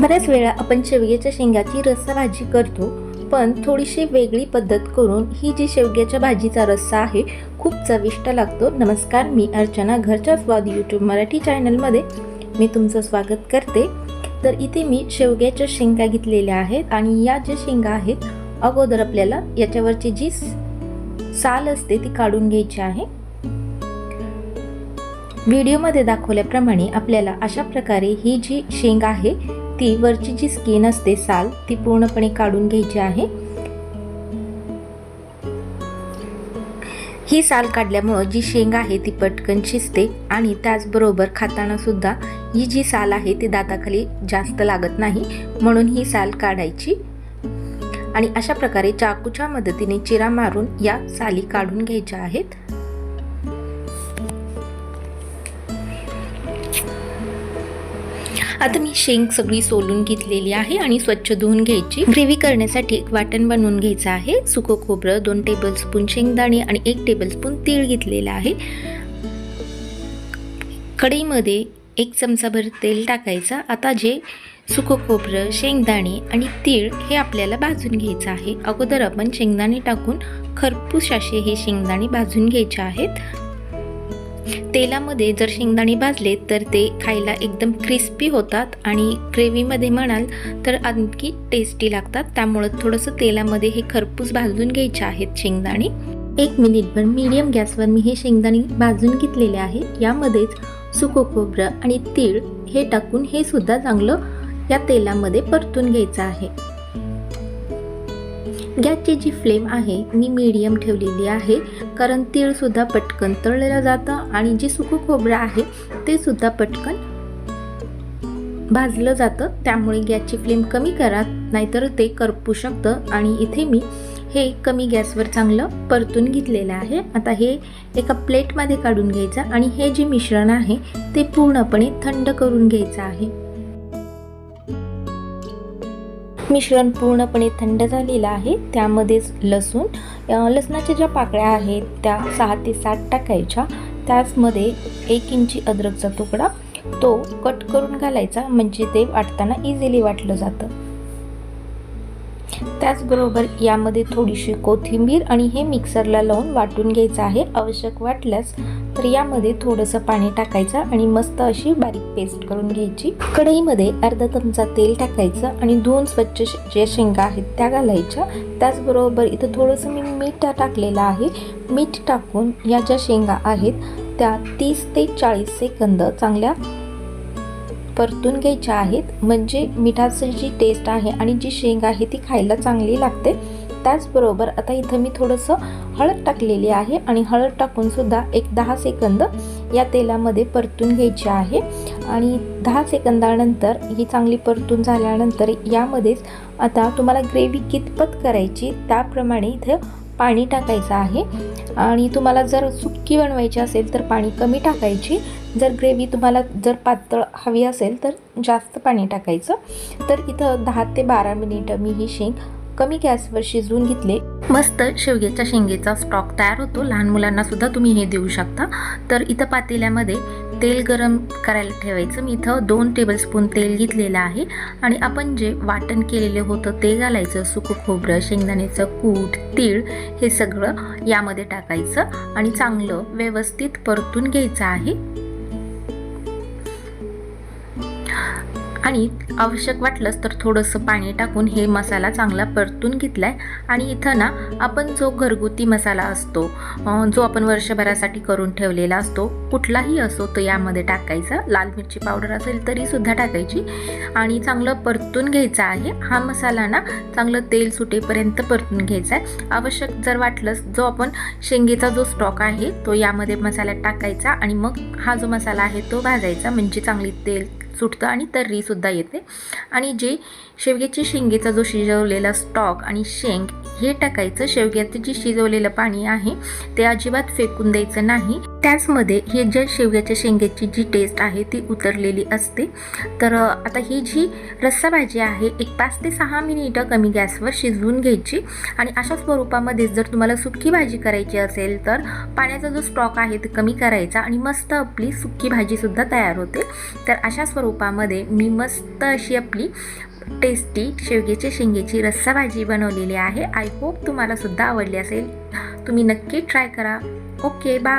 बऱ्याच वेळा आपण शेवग्याच्या शेंगाची रस्सा भाजी करतो पण थोडीशी वेगळी पद्धत करून ही जी शेवग्याच्या भाजीचा रस्सा आहे खूप चविष्ट लागतो. नमस्कार मी अर्चना घरच्या स्वाद यूट्यूब मराठी चॅनलमध्ये. मी तुमचं स्वागत करते. तर इथे मी शेवग्याच्या शेंगा घेतलेल्या आहेत आणि या ज्या शेंगा आहेत अगोदर आपल्याला याच्यावरची जी स- साल असते ती काढून घ्यायची आहे. व्हिडिओमध्ये दाखवल्याप्रमाणे आपल्याला अशा प्रकारे ही जी शेंग आहे ती वरची जी स्किन असते साल ती पूर्णपणे काढून घ्यायची आहे. ही साल काढल्यामुळं जी शेंग आहे ती पटकन शिजते आणि त्याचबरोबर खाताना सुद्धा ही जी साल आहे ती दाताखाली जास्त लागत नाही म्हणून ही साल काढायची. आणि अशा प्रकारे चाकूच्या मदतीने चिरा मारून या साली काढून घ्यायच्या आहेत. आता मी शेंग सगळी सोलून घेतलेली आहे आणि स्वच्छ धुवून घ्यायची. ग्रेव्ही करण्यासाठी एक वाटण बनवून घ्यायचं आहे. सुकं खोबरं दोन टेबलस्पून शेंगदाणे आणि एक टेबलस्पून तीळ घेतलेलं आहे. कढईमध्ये एक चमचाभर तेल टाकायचं. आता जे सुकं खोबरं शेंगदाणे आणि तीळ हे आपल्याला भाजून घ्यायचं आहे. अगोदर आपण शेंगदाणे टाकून खरपूस असे हे शेंगदाणे भाजून घ्यायचे आहेत. तेलामध्ये जर शेंगदाणे भाजले तर ते खायला एकदम क्रिस्पी होतात आणि ग्रेव्हीमध्ये म्हणाल तर आणखी टेस्टी लागतात. त्यामुळं थोडंसं तेलामध्ये हे खरपूस भाजून घ्यायचे आहेत शेंगदाणे. एक मिनिटभर मीडियम गॅसवर मी हे शेंगदाणे भाजून घेतलेले आहे. यामध्येच सुकं खोबरं आणि तीळ हे टाकून हे सुद्धा चांगलं या तेलामध्ये परतून घ्यायचं आहे. गॅसची जी फ्लेम आहे मी मीडियम ठेवलेली आहे. कारण तीळसुद्धा पटकन तळलेलं जातं आणि जे सुकं खोबरं आहे ते सुद्धा पटकन भाजलं जातं. त्यामुळे गॅसची फ्लेम कमी करा नाहीतर ते करपू शकतं. आणि इथे मी हे कमी गॅसवर चांगलं परतून घेतलेलं आहे. आता हे एका प्लेटमध्ये काढून घ्यायचं आणि हे जे मिश्रण आहे ते पूर्णपणे थंड करून घ्यायचं आहे. मिश्रण पूर्णपणे थंड झालेलं आहे. त्यामध्येच लसूण लसणाच्या ज्या पाकळ्या आहेत त्या सहा ते सात टाकायच्या. त्याचमध्ये एक इंची अद्रकचा तुकडा तो कट करून घालायचा. म्हणजे ते वाटताना इझिली वाटलं जातं. त्याचबरोबर यामध्ये थोडीशी कोथिंबीर आणि हे मिक्सरला लावून वाटून घ्यायचं आहे. आवश्यक वाटल्यास तर यामध्ये थोडंसं पाणी टाकायचं आणि मस्त अशी बारीक पेस्ट करून घ्यायची. कढईमध्ये अर्धा चमचा तेल टाकायचं आणि दोन स्वच्छ श- ज्या शेंगा आहेत त्या घालायच्या. त्याचबरोबर इथं थोडंसं मी मीठ टाकलेलं आहे. मीठ टाकून या ज्या शेंगा आहेत त्या तीस ते चाळीस सेकंद चांगल्या परतून घ्यायच्या आहेत. म्हणजे मिठाची जी टेस्ट आहे आणि जी शेंग आहे ती खायला चांगली लागते. त्याचबरोबर आता इथं मी थोडंसं हळद टाकलेली आहे आणि हळद टाकूनसुद्धा एक दहा सेकंद या तेलामध्ये परतून घ्यायची आहे. आणि दहा सेकंदानंतर ही चांगली परतून झाल्यानंतर यामध्येच आता तुम्हाला ग्रेव्ही कितपत करायची त्याप्रमाणे इथं पाणी टाकायचं आहे. आणि तुम्हाला जर सुक्की बनवायची असेल तर पाणी कमी टाकायची. जर ग्रेव्ही तुम्हाला जर पातळ हवी असेल तर जास्त पाणी टाकायचं. तर इथं दहा ते बारा मिनिटं मी ही शेंग कमी गॅसवर शिजवून घेतले. मस्त शेवग्याच्या शेंगेचा स्टॉक तयार होतो. लहान मुलांना सुद्धा तुम्ही हे देऊ शकता. तर इथं पातेल्यामध्ये तेल गरम करायला ठेवायचं. मी इथं दोन टेबलस्पून तेल घेतलेलं आहे. आणि आपण जे वाटण केलेलं होतं ते घालायचं. सुकं खोबरं शेंगदाण्याचं कूट तीळ हे सगळं यामध्ये टाकायचं. आणि चांगलं व्यवस्थित परतून घ्यायचं आहे. आणि आवश्यक वाटलंच तर थोडंसं पाणी टाकून हे मसाला चांगला परतून घेतला आहे आणि इथं ना आपण जो घरगुती मसाला असतो जो आपण वर्षभरासाठी करून ठेवलेला असतो कुठलाही असो तो यामध्ये टाकायचा. लाल मिरची पावडर असेल तरीसुद्धा टाकायची. आणि चांगलं परतून घ्यायचा आहे. हा मसाला ना चांगलं तेल सुटेपर्यंत परतून घ्यायचा आहे. आवश्यक जर वाटलंच जो आपण शेंगेचा जो स्टॉक आहे तो यामध्ये मसाल्यात टाकायचा. आणि मग हा जो मसाला आहे तो भाजायचा. म्हणजे चांगली तेल सुटतं आणि तर्रीसुद्धा येते. आणि जे शेवग्याची शेंगेचा जो शिजवलेला स्टॉक आणि शेंग हे टाकायचं. शेवग्याचं जे शिजवलेलं पाणी आहे ते अजिबात फेकून द्यायचं नाही. त्याचमध्ये ही ज्या शेवग्याच्या शेंग्याची जी टेस्ट आहे ती उतरलेली असते. तर आता ही जी रस्सा भाजी आहे एक पाच ते सहा मिनिटं कमी गॅसवर शिजवून घ्यायची आणि अशा स्वरूपामध्ये जर तुम्हाला सुक्की भाजी करायची असेल तर पाण्याचा जो स्टॉक आहे ते कमी करायचा आणि मस्त आपली सुक्की भाजीसुद्धा तयार होते. तर अशा स्वरूपामध्ये मी मस्त अशी आपली टेस्टी शेवग्याच्या शेंगेची रस्सा भाजी बनवलेली आहे. आय होप तुम्हाला सुद्धा आवडली असेल. तुम्ही नक्की ट्राय करा. Okay bye